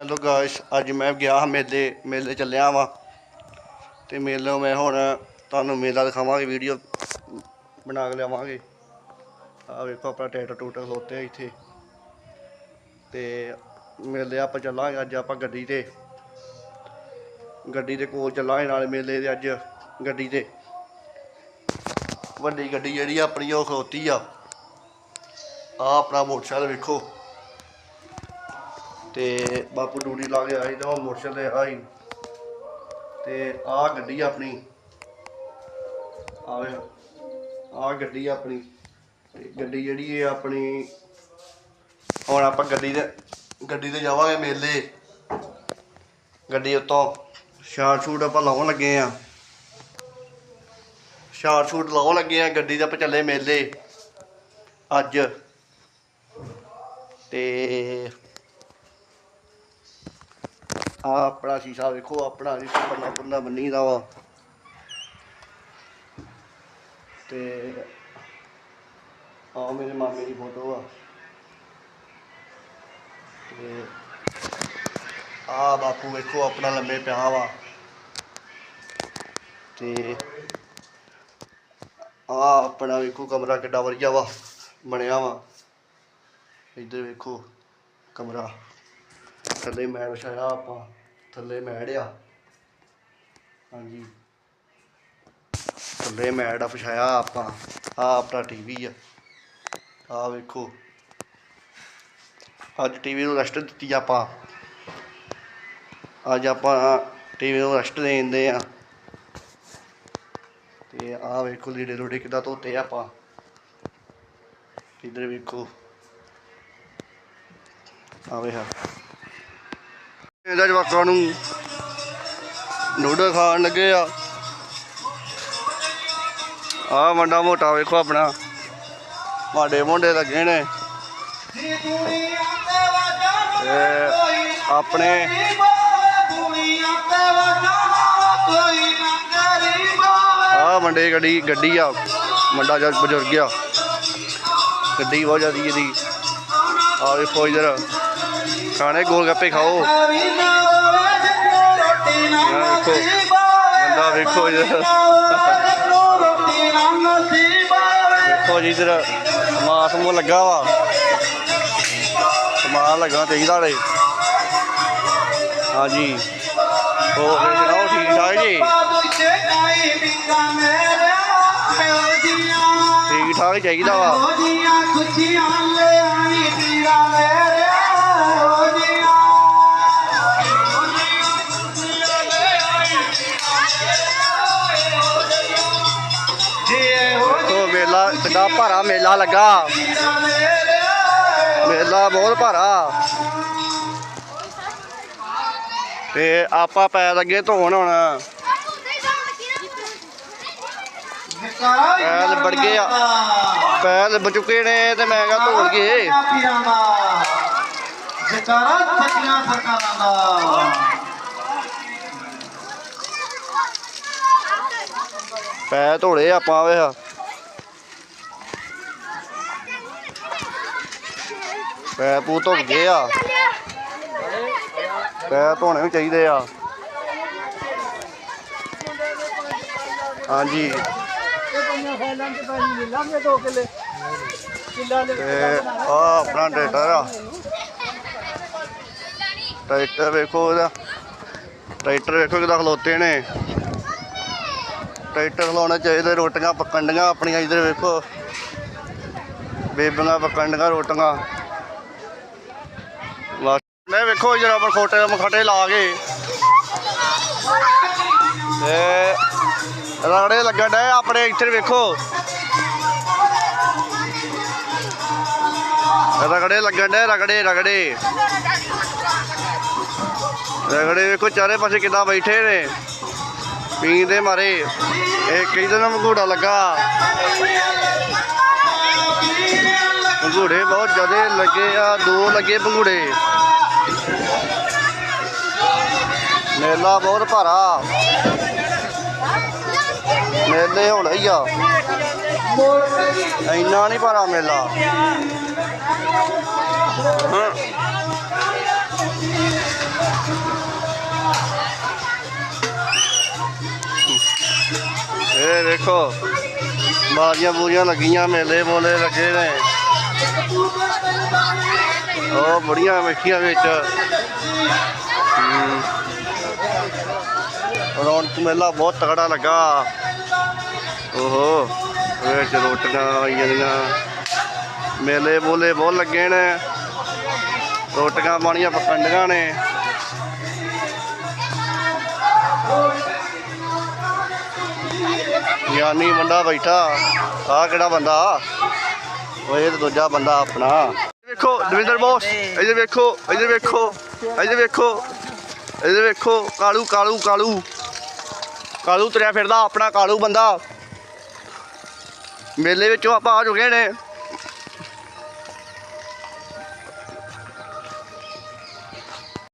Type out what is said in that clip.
Hello guys ਅੱਜ ਮੈਂ ਗਿਆ ਹਾਂ ਮੇਲੇ ਮੇਲੇ ਚੱਲਿਆ ਵਾਂ। ਤੇ ਮੇਲੋਂ ਮੈਂ ਹੁਣ ਤੁਹਾਨੂੰ ਮੇਲਾ ਦਿਖਾਵਾਂਗੇ ਵੀਡੀਓ ਬਣਾ ਕੇ ਲਿਆਵਾਂਗੇ। ਆ ਵੇਖੋ ਆਪਣਾ ਟਰੈਕਟਰ ਟੂਟਰ ਖਲੋਤੇ ਇੱਥੇ। ਤੇ ਮੇਲੇ ਆਪਾਂ ਚੱਲਾਂਗੇ ਅੱਜ ਆਪਾਂ ਗੱਡੀ ਤੇ। ਗੱਡੀ ਦੇ ਕੋਲ ਚੱਲਾਂਗੇ ਨਾਲ ਮੇਲੇ ਦੇ ਅੱਜ ਗੱਡੀ ਤੇ। ਵੱਡੀ ਗੱਡੀ ਜਿਹੜੀ ਆ, ਆਪਣੀ ਉਹ ਖਲੋਤੀ ਆ। ਆ ਆਪਣਾ ਮੋਟਰਸਾਈਕਲ ਵੇਖੋ। ਤੇ ਬਾਪੂ ਡੂੜੀ ਲਾ ਕੇ ਆਈ ਤਾਂ ਉਹ ਮੋਟਰਸਾਈਕਲ ਤੇ ਆਈ। ਤੇ ਆ ਗੱਡੀ ਆਪਣੀ। ਆਵੇ ਆ ਗੱਡੀ ਆਪਣੀ। ਤੇ ਗੱਡੀ ਜਿਹੜੀ ਇਹ ਆਪਣੀ, ਹੁਣ ਆਪਾਂ ਗੱਡੀ ਦੇ ਗੱਡੀ ਤੇ ਜਾਵਾਂਗੇ ਮੇਲੇ। ਗੱਡੀ ਉੱਤੋਂ ਸ਼ਾਰਟ ਸ਼ੂਟ ਆਪਾਂ ਲਾਉਣ ਲੱਗੇ ਆ। ਸ਼ਾਰਟ ਸ਼ੂਟ ਲਾਉਣ ਲੱਗੇ ਆ, ਗੱਡੀ ਦੇ ਆਪਾਂ ਚੱਲੇ ਮੇਲੇ। ਅੱਜ। ਤੇ ਆ ਆਪਣਾ ਸ਼ੀਸ਼ਾ ਵੇਖੋ, ਆਪਣਾ ਸ਼ੀਸ਼ਾ ਬੰਨਾ ਬੰਨਾ ਬੰਨੀ ਦਾ ਵਾ। ਤੇ ਆ ਮੇਰੇ ਮਾਮੇ ਦੀ ਫੋਟੋ ਆ। ਤੇ ਆ ਬਾਪੂ ਵੇਖੋ, ਆਪਣਾ ਲੰਮੇ ਪਿਆ ਵਾ। ਤੇ ਆ ਆਪਣਾ ਵੇਖੋ, ਕਮਰਾ ਕਿੱਡਾ ਵਧੀਆ ਵਾ, ਬਣਿਆ ਵਾ। ਇੱਧਰ ਵੇਖੋ, ਕਮਰਾ। ਥੱਲੇ ਮੈਟ ਵਿਛਾਇਆ ਆਪਾਂ, ਥੱਲੇ ਮੈਟ ਆ। ਹਾਂਜੀ। ਥੱਲੇ ਮੈਟ ਆ, ਵਿਛਾਇਆ ਆਪਾਂ ਆ ਆਪਣਾ ਟੀਵੀ ਆ। ਆ ਵੇਖੋ। ਅੱਜ ਟੀਵੀ ਨੂੰ ਰੈਸਟ ਦਿੱਤੀ ਆਪਾਂ। ਅੱਜ ਆਪਾਂ ਟੀਵੀ ਨੂੰ ਰੈਸਟ ਦੇਂਦੇ ਆ। ਤੇ ਆ ਵੇਖੋ ਲੀੜੇ ਲੋੜੇ ਕਿੱਦਾਂ ਧੋਤੇ ਆਪਾਂ। ਇੱਧਰ ਵੇਖੋ। ਆਵੇ ਹਾਂ ਇਹਦਾ ਜਵਾਕਾਂ ਨੂੰ ਨੂਡਲ ਖਾਣ ਲੱਗੇ ਆ। ਆ ਵੱਡਾ ਮੋਟਾ ਵੇਖੋ ਆਪਣਾ। ਮਾਡੇ ਮੁੰਡੇ ਲੱਗੇ ਨੇ। ਆਪਣੇ ਆ ਮੰਡੇ ਗੱਡੀ ਗੱਡੀ ਆ। ਮੰਡਾ ਜਦ ਬਜ਼ੁਰਗ ਆ। ਗੱਡੀ ਬਹੁਤ ਜ਼ਿਆਦੀ ਇਹਦੀ। ਆ ਵੇਖੋ ਇਧਰ। ਖਾਣੇ ਗੋਲ ਗੱਪੇ ਖਾਓ ਵੇਖੋ, ਬੰਦਾ ਵੇਖੋ ਇਧਰ। ਵੇਖੋ ਜੀ ਇਧਰ, ਸਮਾਨ ਸਮੂਹ ਲੱਗਾ ਵਾ। ਸਮਾਨ ਲੱਗਾ ਚਾਹੀਦਾ ਰੇ ਹਾਂਜੀ। ਹੋਰ ਫਿਰ ਸੁਣਾਓ ਠੀਕ ਠਾਕ ਜੀ ਠੀਕ ਚਾਹੀਦਾ ਵਾ। ਖੁਸ਼ੀਆਂ ਲੈ ਆਈ ਪੀੜਾ ਮੇਰੇ ਉਹ ਮੇਲਾ ਭਾਰਾ ਮੇਲਾ ਲੱਗਾ। ਮੇਲਾ ਬਹੁਤ ਭਾਰਾ। ਤੇ ਆਪਾਂ ਪੈ ਲੱਗੇ ਧੋਣ ਹੁਣ। ਪੈਰ ਲਿਬੜ ਗਏ ਆ। ਪੈਰ ਚੁੱਕੇ ਨੇ ਤੇ ਮੈਂ ਕਿਹਾ ਧੋਣ ਗਏ। ਜਕਾਰਾ ਸੱਚੀਆਂ ਸਰਕਾਰਾਂ ਦਾ। ਪੈ ਧੋਲੇ ਆਪਾਂ ਵੇ ਪੈ ਪੂ ਧੁੱਪ ਗਏ ਆ। ਪੈ ਧੋਣੇ ਵੀ ਚਾਹੀਦੇ ਆ। ਹਾਂਜੀ। ਤੇ ਆ ਆਪਣਾ ਟਰੈਕਟਰ ਆ। ਟਰੈਕਟਰ ਵੇਖੋ ਉਹਦਾ। ਟਰੈਕਟਰ ਵੇਖੋ ਕਿਦਾਂ ਖਲੋਤੇ ਨੇ। ਟਰੈਕਟਰ ਖਲਾਉਣਾ ਚਾਹੀਦਾ ਰੋਟੀਆਂ ਪੱਕਣ ਡੀਆਂ ਆਪਣੀਆਂ ਇਧਰ ਵੇਖੋ। ਬੇਬੀਆਂ ਪੱਕਣ ਡੀਆਂ ਰੋਟੀਆਂ। ਮੈਂ ਵੇਖੋ ਜਰਾ ਆਪਾਂ ਖੋਟੇ ਮਖਾਟੇ ਲਾ ਕੇ। ਤੇ ਰਗੜੇ ਲੱਗਣ ਡਏ ਆਪਣੇ ਇੱਥੇ ਵੇਖੋ। ਰਗੜੇ ਲੱਗਣ ਡਏ, ਰਗੜੇ ਰਗੜੇ। ਰਗੜੇ ਵੇਖੋ, ਚਾਰੇ ਪਾਸੇ ਕਿੱਦਾਂ ਬੈਠੇ ਨੇ। ਪੀਣ ਮਾਰੇ। ਇਹ ਕਈ ਦਿਨ ਮਘੂੜਾ ਲੱਗਾ। ਮਘੂੜੇ ਬਹੁਤ ਜ਼ਿਆਦੇ ਲੱਗੇ ਆ, ਦੋ ਲੱਗੇ ਮਘੂੜੇ ਮੇਲਾ ਬਹੁਤ ਭਾਰਾ। ਮੇਲੇ ਹੋਣਾ ਹੀ ਆ ਇੰਨਾ ਨਹੀਂ ਭਾਰਾ ਮੇਲਾ ਹਾਂ ਇਹ ਦੇਖੋ ਬਾਰੀਆਂ ਬੂਰੀਆਂ ਲੱਗੀਆਂ ਮੇਲੇ ਮੋਲੇ ਲੱਗੇ ਨੇ ਉਹ ਬੜੀਆਂ ਵੇਖੀਆਂ ਵਿੱਚ ਹਮ। ਰੌਣਕ ਮੇਲਾ ਬਹੁਤ ਤਗੜਾ ਲੱਗਾ ਓਹੋ ਵਿੱਚ ਰੋਟੀਆਂ ਆਈਆਂ ਦੀਆਂ। ਮੇਲੇ ਮੋਲੇ ਬਹੁਤ ਲੱਗੇ ਨੇ। ਰੋਟੀਆਂ ਪਾਣੀਆਂ ਪਕੰਡੀਆਂ ਨੇ। ਗਿਆਨੀ ਬੰਦਾ ਬੈਠਾ। ਆ ਕਿਹੜਾ ਬੰਦਾ? ਉਹ ਇਹ ਤਾਂ ਦੂਜਾ ਬੰਦਾ ਆਪਣਾ। ਵੇਖੋ, ਦਵਿੰਦਰ ਬੋਸ, ਇੱਧਰ ਵੇਖੋ ਇੱਧਰ ਵੇਖੋ ਇੱਧਰ ਵੇਖੋ ਇੱਧਰ ਵੇਖੋ। ਕਾਲੂ ਕਾਲੂ ਕਾਲੂ। ਕਾਲੂ ਤਰਿਆ ਫਿਰਦਾ, ਆਪਣਾ ਕਾਲੂ ਬੰਦਾ। ਮੇਲੇ ਵਿੱਚੋਂ ਆਪਾਂ ਆ ਚੁੱਕੇ ਨੇ।